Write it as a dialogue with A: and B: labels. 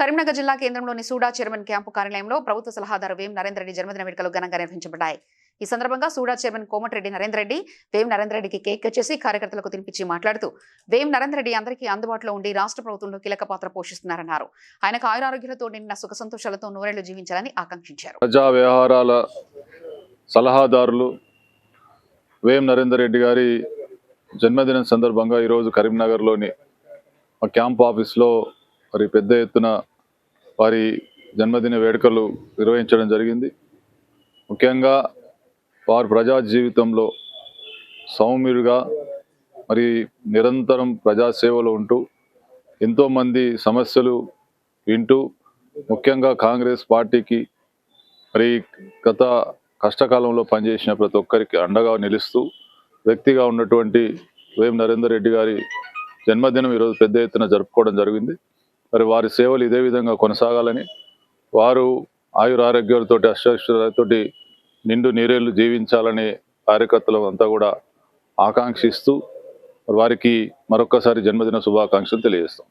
A: కరీంనగర్ జిల్లా కేంద్రంలోని SUDA chairman camp కార్యాలయంలో ప్రభుత్వ సలహాదారు వేం నరేంద్ర రెడ్డి జన్మదిన వేడుకలు ఘనంగా నిర్వహించబడ్డాయి. ఈ సందర్భంగా సూడా చైర్మన్ కోమటిరెడ్డి నరేంద్ర రెడ్డి వేం నరేంద్ర రెడ్డికి కేక్ కట్ చేసి కార్యకర్తలకు తినిపించి మాట్లాడుతూ వేం నరేంద్ర రెడ్డి అందరికీ అందుబాటులో ఉండి రాష్ట్ర ప్రభుత్వంలో కీలక పాత్ర పోషిస్తున్నారన్నారు. ఆయనకు ఆయురారోగ్యాలతో నిండిన సుఖ సంతోషాలతో నూరేళ్ళు జీవించాలని ఆకాంక్షించారు.
B: ప్రజా వ్యవహారాల సలహాదారులు వేం నరేందర్ రెడ్డి గారి జన్మదినం సందర్భంగా ఈరోజు కరీంనగర్లోని మా క్యాంప్ ఆఫీస్లో మరి పెద్ద ఎత్తున వారి జన్మదిన వేడుకలు నిర్వహించడం జరిగింది. ముఖ్యంగా వారు ప్రజా జీవితంలో సౌమ్యుడిగా మరి నిరంతరం ప్రజాసేవలో ఉంటూ ఎంతోమంది సమస్యలు వింటూ ముఖ్యంగా కాంగ్రెస్ పార్టీకి మరి గత కష్టకాలంలో పనిచేసిన ప్రతి ఒక్కరికి అండగా నిలుస్తూ వ్యక్తిగా ఉన్నటువంటి వేం నరేందర్ రెడ్డి గారి జన్మదినం ఈరోజు పెద్ద ఎత్తున జరుపుకోవడం జరిగింది. మరి వారి సేవలు ఇదే విధంగా కొనసాగాలని వారు ఆయురారోగ్యాలతోటి అష్టైశ్వర్యాలతోటి నిండు నీరేళ్ళు జీవించాలని కార్యకర్తలు అంతా కూడా ఆకాంక్షిస్తూ వారికి మరొక్కసారి జన్మదిన శుభాకాంక్షలు తెలియజేస్తాం.